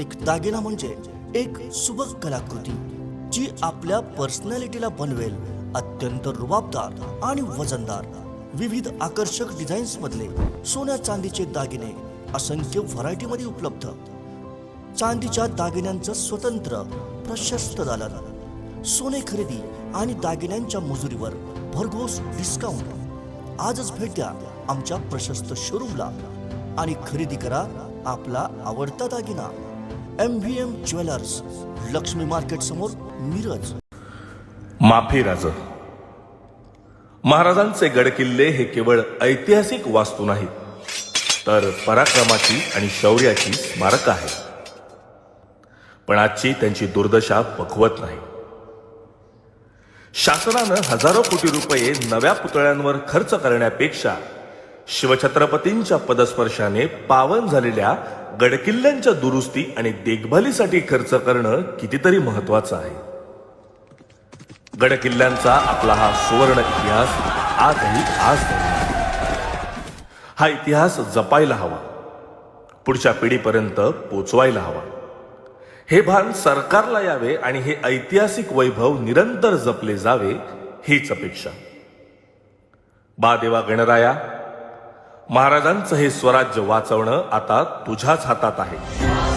एक दागिना म्हणजे एक सुबक कलाकृती जी आपल्या पर्सनॅलिटीला बनवेल अत्यंत रुबाबदार आणि वजनदार. विविध आकर्षक डिझाईन्स मधले सोन्या चांदीचे दागिने असंख्य व्हरायटी मध्ये उपलब्ध. चांदीच्या दागिन्यांचं स्वतंत्र प्रशस्त दालन. सोने खरेदी आणि दागिन्यांच्या मजुरीवर भरघोस डिस्काउंट आजच भेट द्या आमच्या प्रशस्त शोरूमला आणि खरेदी करा आपला आवडता दागिना. M V M jewellers Lakshmi market समोर मिरज. माफी राज. महाराजांचे गडकिल्ले हे केवळ ऐतिहासिक वास्तू नाहीत तर पराक्रमाची आणि शौर्याची स्मारक आहे. पण आजची त्यांची दुर्दशा पखवत नाही. शासनानं हजारो कोटी रुपये नव्या पुतळ्यांवर खर्च करण्यापेक्षा शिवछत्रपतींच्या पदस्पर्शाने पावन झालेल्या गडकिल्ल्यांच्या दुरुस्ती आणि देखभालीसाठी खर्च करणं कितीतरी महत्वाचं आहे. गडकिल्ल्यांचा आपला हा सुवर्ण इतिहास आजही आज हा इतिहास जपायला हवा. पुढच्या पिढीपर्यंत पोचवायला हवा. हे भान सरकारला यावे आणि हे ऐतिहासिक वैभव निरंतर जपले जावे हीच अपेक्षा. बा देवा गणराया महाराजांचं हे स्वराज्य वाचवणं आता तुझ्याच हातात आहे.